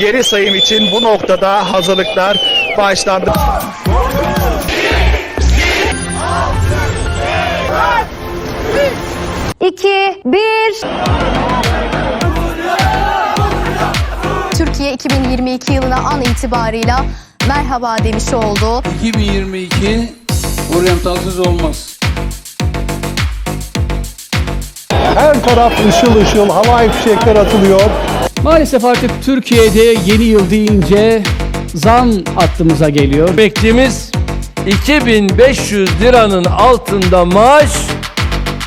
geri sayım için bu noktada hazırlıklar başlandı. İki, bir. Türkiye 2022 yılına an itibarıyla merhaba demiş oldu. 2022 oryantalsız olmaz. Her taraf ışıl ışıl havai fişekler atılıyor. Maalesef artık Türkiye'de yeni yıl deyince zam aklımıza geliyor. Beklimiz 2500 liranın altında maaş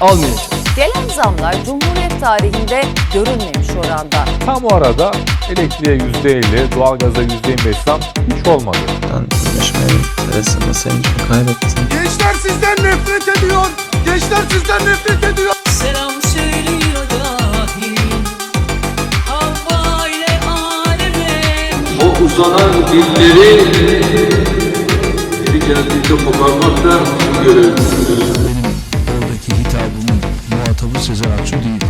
almayacak. Gelen zamlar Cumhuriyet tarihinde görülmemiş oranda. Tam o arada elektriğe %50, doğalgaza %25 zam hiç olmadı. Görüşmeyi arasında seni çok kaybettim. Gençler sizden nefret ediyor. Gençler sizden nefret ediyor. Selam uzanan dilleri geri geldiğinde koparmak da görevimizdir. Oradaki hitabımın muhatabı Sezen Aksu değil.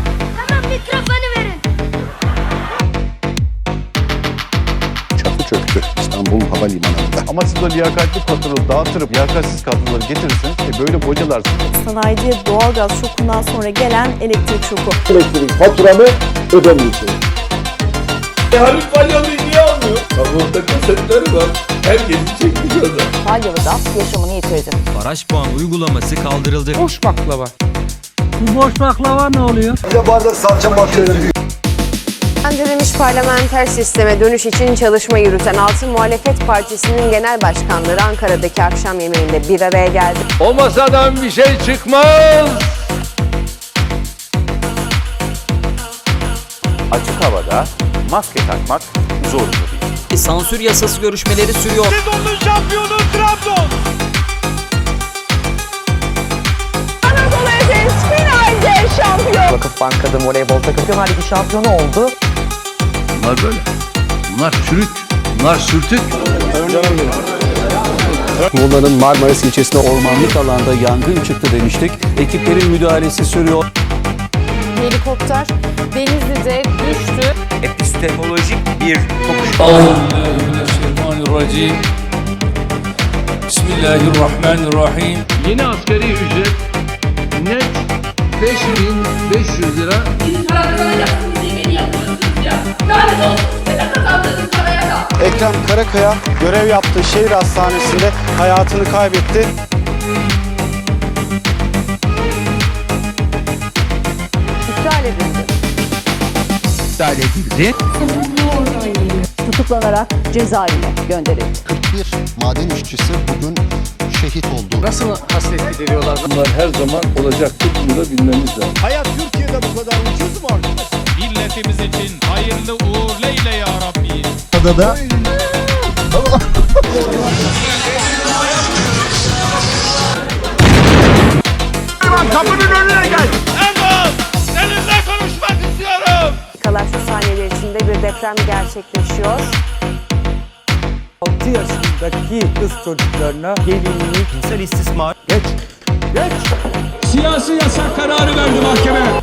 Çatı çöktü İstanbul Havalimanı'nda. Ama siz o liyakatli patronu dağıtırıp liyakatsiz kadroları getirirseniz e böyle bocalarsınız. Sanayiciye doğalgaz şokundan sonra gelen elektrik şoku. Elektrik faturamı ödemeyeceğim. Haluk Falyalı'yı orada kasetleri var. Herkesi çekmiş adam. Falyalı'da yaşamını yitirdi. Baraj puan uygulaması kaldırıldı. Boş baklava. Bu boş baklava ne oluyor? Öngörülmüş parlamenter sisteme dönüş için çalışma yürüten Altın Muhalefet Partisi'nin genel başkanları Ankara'daki akşam yemeğinde bir araya geldi. O masadan bir şey çıkmaz. Açık havada maske takmak zorunda değil. Sansür yasası görüşmeleri sürüyor. Anadolu Efes finalde şampiyon. Vakıf Banka'da voleybol takımı Şampiyonlar Ligi şampiyonu oldu. Bunlar böyle. Bunlar çürük. Bunlar sürtük. Muğla'nın Marmaris ilçesinde ormanlık alanda yangın çıktı demiştik. Ekiplerin müdahalesi sürüyor. Helikopter Denizli'de düştü. Epistemolojik bir Euzubillahimineşşeytanirracim. Bismillahirrahmanirrahim. Yeni askeri ücret net 5500 lira. Ekrem Karakaya görev yaptığı şehir hastanesinde hayatını kaybetti. İptal edildi. İptal edildi. Tutuklanarak cezaevine gönderildi. 41 maden işçisi bugün şehit oldu. Nasıl hasret gideriyorlar? Bunlar her zaman olacaktır. Bunu da bilmemiz lazım. Hayat Türkiye'de bu kadar ucuz mu Milletimiz için hayırlı uğurlu eyle ya Rabbi Orada deprem gerçekleşiyor. 6 yaşındaki kız çocuklarına gelinlik, cinsel istismar, Siyasi yasak kararı verdi mahkeme.